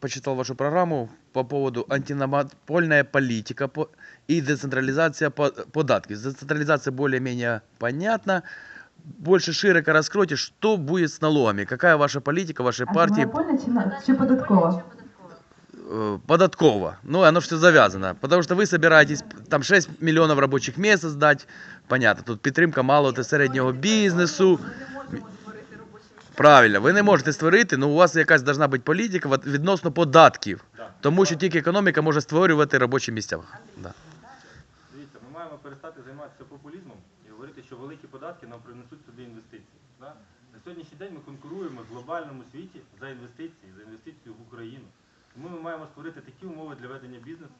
почитал вашу программу по поводу антимонопольная политика по- и децентрализация по- податков. Децентрализация более-менее понятна. Больше широко раскройте, что будет с налогами, какая ваша политика вашей партии Антимонопольна чи, податкова? э, податкова. Ну, оно все завязано. Потому что вы собираетесь там 6 миллионов рабочих мест создать. Понятно, тут підтримка малого та середнього бізнесу. Правильно, ви не можете створити, але у вас якась должна бути політика відносно податків. Тому що тільки економіка може створювати робочі місця. Да. Дивіться, ми маємо перестати займатися популізмом і говорити, що великі податки нам принесуть сюди інвестиції. Да? На сьогоднішній день ми конкуруємо в глобальному світі за інвестиції, за інвестиції в Україну. Тому ми маємо створити такі умови для ведення бізнесу,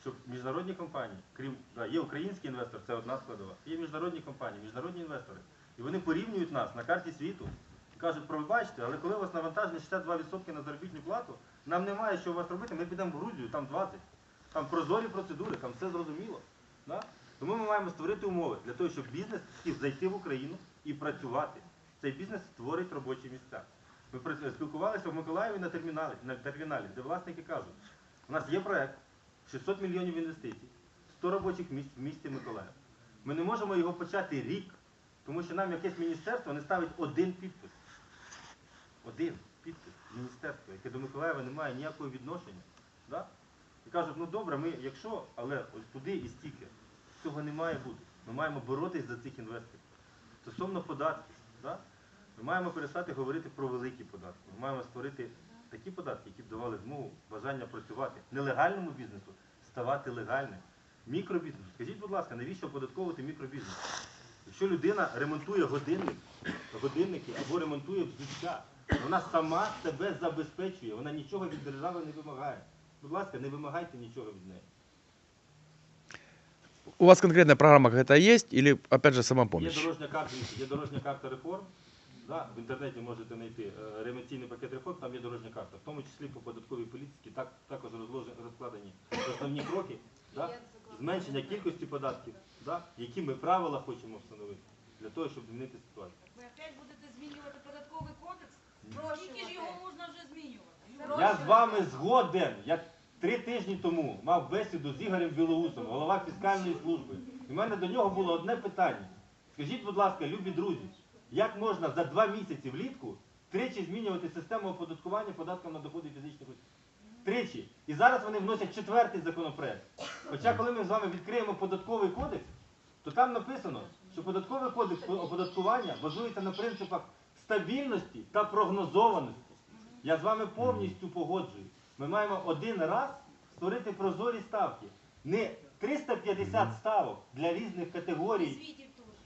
щоб міжнародні компанії, крім да, є український інвестор, це одна складова, є міжнародні компанії, міжнародні інвестори. І вони порівнюють нас на карті світу кажуть, пробачте, але коли у вас навантаження 62% на заробітну плату, нам немає що у вас робити, ми підемо в Грузію, там 20%. Там прозорі процедури, там все зрозуміло. Да? Тому ми маємо створити умови для того, щоб бізнес хотів зайти в Україну і працювати. Цей бізнес створить робочі місця. Ми спілкувалися в Миколаєві на терміналі, на терміналі, де власники кажуть, у нас є проект 600 мільйонів інвестицій, 100 робочих місць в місті Миколаїв. Ми не можемо його почати рік, тому що нам якесь міністерство не ставить один підпис. Один підпис міністерства, яке до Миколаєва не має ніякого відношення. Да? І кажуть, ну добре, ми якщо, але ось туди і стільки, цього не має бути. Ми маємо боротись за цих інвесторів. Стосовно податків, да? ми маємо перестати говорити про великі податки. Ми маємо створити такі податки, які б давали змогу бажання працювати нелегальному бізнесу, ставати легальним. Мікробізнесу. Скажіть, будь ласка, навіщо оподатковувати мікробізнес? Якщо людина ремонтує годинник, годинники або ремонтує взуття, вона сама себе забезпечує, вона нічого від держави не вимагає. Будь ласка, не вимагайте нічого від неї. У вас конкретная программа какая-то есть или опять же Є самопомощь? дорожня карта, є дорожня карта реформ. Да, в інтернеті можете знайти е, ремонтійний пакет реформ, там є дорожня карта, в тому числі по податковій політиці так, також розложені, розкладені основні кроки да, зменшення кількості податків, да, які ми правила хочемо встановити для того, щоб змінити ситуацію. Ви опять будете змінювати податковий кодекс? Скільки ж його можна вже змінювати? Я з вами згоден. Я три тижні тому мав бесіду з Ігорем Білоусом, голова фіскальної служби. І в мене до нього було одне питання. Скажіть, будь ласка, любі друзі, як можна за два місяці влітку тричі змінювати систему оподаткування податком на доходи фізичних осіб? Тричі. І зараз вони вносять четвертий законопроект. Хоча коли ми з вами відкриємо податковий кодекс, то там написано, що податковий кодекс оподаткування базується на принципах стабільності та прогнозованості. Я з вами повністю погоджуюсь. Ми маємо один раз створити прозорі ставки. Не 350 ставок для різних категорій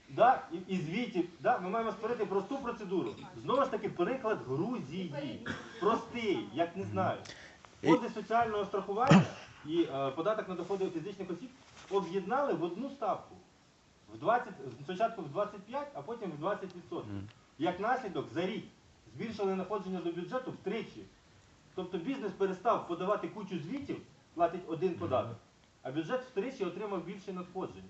да, і, і звітів. Да, ми маємо створити просту процедуру. Знову ж таки, приклад Грузії. Простий, як не знаю. Фонди соціального страхування і е, податок на доходи фізичних осіб об'єднали в одну ставку. В 20, спочатку в 25, а потім в 20%. Як наслідок за рік збільшили надходження до бюджету втричі. Тобто бізнес перестав подавати кучу звітів, платить один податок, а бюджет втричі отримав більше надходження.